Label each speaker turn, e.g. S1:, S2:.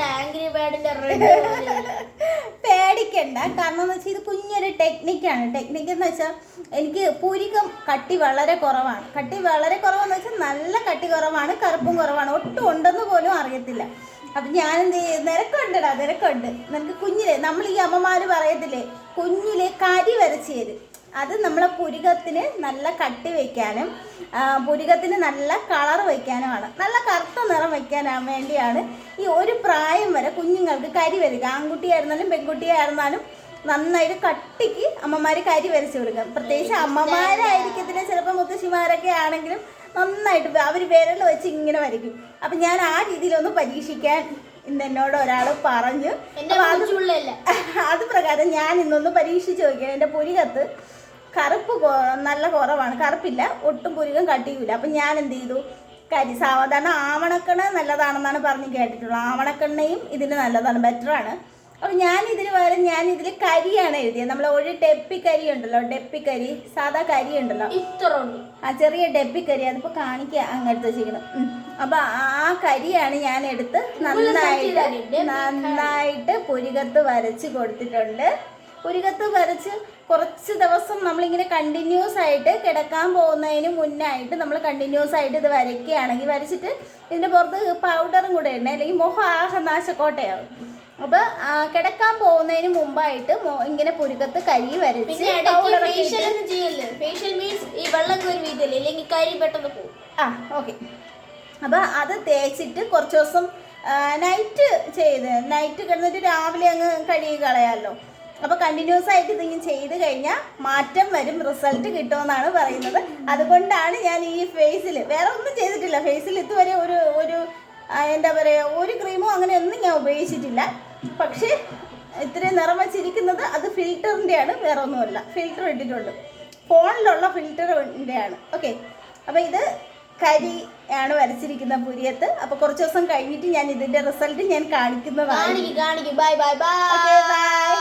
S1: പേടിക്കണ്ട. കാരണം എന്ന് വെച്ചാൽ ഇത് കുഞ്ഞൊരു ടെക്നിക്കാണ് ടെക്നിക്ക് എന്ന് വെച്ചാൽ എനിക്ക് പുരികം കട്ടി വളരെ കുറവാണ്. കട്ടി വളരെ കുറവെന്ന് വെച്ചാൽ നല്ല കട്ടി കുറവാണ് കറുപ്പും കുറവാണ്. ഒട്ടും ഉണ്ടെന്ന് പോലും അറിയത്തില്ല. അപ്പം ഞാൻ എന്ത് ചെയ്യും? നിരക്കുണ്ടടാ നിരക്കുണ്ട് നിനക്ക് കുഞ്ഞിലെ നമ്മൾ ഈ അമ്മമാർ പറയത്തില്ലേ കുഞ്ഞിലെ കരി വരച്ച് തരും അത് നമ്മളെ പുരികത്തിന് നല്ല കട്ടി വയ്ക്കാനും പുരികത്തിന് നല്ല കളർ വയ്ക്കാനുമാണ് നല്ല കറുത്ത നിറം വയ്ക്കാനാൻ വേണ്ടിയാണ് ഈ ഒരു പ്രായം വരെ കുഞ്ഞുങ്ങൾക്ക് കരി വരിക. ആൺകുട്ടിയായിരുന്നാലും പെൺകുട്ടിയായിരുന്നാലും നന്നായിട്ട് കട്ടിക്ക് അമ്മമാർ കരി വരച്ച് കൊടുക്കും. പ്രത്യേകിച്ച് അമ്മമാരായിരിക്കത്തില്ല ചിലപ്പോൾ മുത്തശ്ശിമാരൊക്കെ ആണെങ്കിലും നന്നായിട്ട് അവർ വിരൽ വെച്ച് ഇങ്ങനെ വരയ്ക്കും. അപ്പം ഞാൻ ആ രീതിയിലൊന്ന് പരീക്ഷിക്കാൻ ഇന്ന് എന്നോട് ഒരാൾ പറഞ്ഞു. അത് പ്രകാരം ഞാൻ ഇന്നൊന്ന് പരീക്ഷിച്ച് നോക്കിയാണ്. എന്റെ പുരികത്ത് കറുപ്പ് നല്ല കുറവാണ്. കറുപ്പില്ല ഒട്ടും പുരികം കട്ടിയില്ല അപ്പം ഞാൻ എന്ത് ചെയ്തു? കരി സാധാരണ ആവണക്കണ്ണ നല്ലതാണെന്നാണ് പറഞ്ഞ് കേട്ടിട്ടുള്ളത് ആവണക്കണ്ണയും ഇതിന് നല്ലതാണ് ബെറ്ററാണ്. അപ്പം ഞാൻ ഇതിന് പകരം ഞാൻ ഇതിൽ കരിയാണ് എഴുതിയത്. നമ്മൾ ഒരു ഡെപ്പിക്കരി ഉണ്ടല്ലോ ഡെപ്പിക്കരി സാധാ കരി ഉണ്ടല്ലോ.
S2: ഇത്ര
S1: ആ ചെറിയ ഡെപ്പിക്കരി അതിപ്പോൾ കാണിക്കുക അങ്ങനത്തെ ചെയ്യണം. അപ്പം ആ കരിയാണ് ഞാൻ എടുത്ത് നന്നായിട്ട് നന്നായിട്ട് പുരികത്ത് വരച്ച് കൊടുത്തിട്ടുണ്ട്. പുരികത്ത് വരച്ച് കുറച്ച് ദിവസം നമ്മളിങ്ങനെ കണ്ടിന്യൂസ് ആയിട്ട് കിടക്കാൻ പോകുന്നതിന് മുന്നായിട്ട് നമ്മൾ കണ്ടിന്യൂസ് ആയിട്ട് ഇത് വരയ്ക്കുകയാണെങ്കിൽ വരച്ചിട്ട് ഇതിന്റെ പുറത്ത് പൗഡറും കൂടെ ഇടണേ. അല്ലെങ്കിൽ മുഖം ആകെ നാശക്കോട്ടയാവും. അപ്പോൾ കിടക്കാൻ പോകുന്നതിന് മുമ്പായിട്ട് ഇങ്ങനെ പുരുക്കത്ത് കരി വരച്ച്
S2: ഫേഷ്യൽ ഫേഷ്യൽ മീൻസ് ഈ വെള്ളം കയറി വീതല്ലേ ഇല്ലെങ്കിൽ കരി പെട്ടെന്ന് പോകും.
S1: ആ ഓക്കെ അപ്പോൾ അത് തേച്ചിട്ട് കുറച്ച് ദിവസം നൈറ്റ് ചെയ്ത് നൈറ്റ് കിടന്നിട്ട് രാവിലെ അങ്ങ് കഴുകി കളയാമല്ലോ അപ്പോൾ കണ്ടിന്യൂസ് ആയിട്ട് ഇതിങ്ങനെ ചെയ്ത് കഴിഞ്ഞാൽ മാറ്റം വരും റിസൾട്ട് കിട്ടുമെന്നാണ് പറയുന്നത്. അതുകൊണ്ടാണ് ഞാൻ ഈ ഫേസിൽ വേറെ ഒന്നും ചെയ്തിട്ടില്ല. ഫേസിൽ ഇതുവരെ ഒരു ഒരു എന്താ പറയുക ഒരു ക്രീമോ അങ്ങനെ ഒന്നും ഞാൻ ഉപയോഗിച്ചിട്ടില്ല. പക്ഷേ ഇത്രയും നിറം വച്ചിരിക്കുന്നത് അത് ഫിൽറ്ററിന്റെയാണ് വേറെ ഒന്നുമല്ല ഫിൽറ്റർ ഇട്ടിട്ടുണ്ട്. ഫോണിലുള്ള ഫിൽറ്ററിന്റെ ആണ് ഓക്കെ അപ്പോൾ ഇത് കരി ആണ് വരച്ചിരിക്കുന്ന പുരിയത്ത്. അപ്പൊ കുറച്ച് ദിവസം കഴിഞ്ഞിട്ട് ഞാൻ ഇതിന്റെ റിസൾട്ട് ഞാൻ കാണിക്കുന്നതാണ്
S2: കാണിക്കും കാണിക്കും. Bye bye bye
S1: bye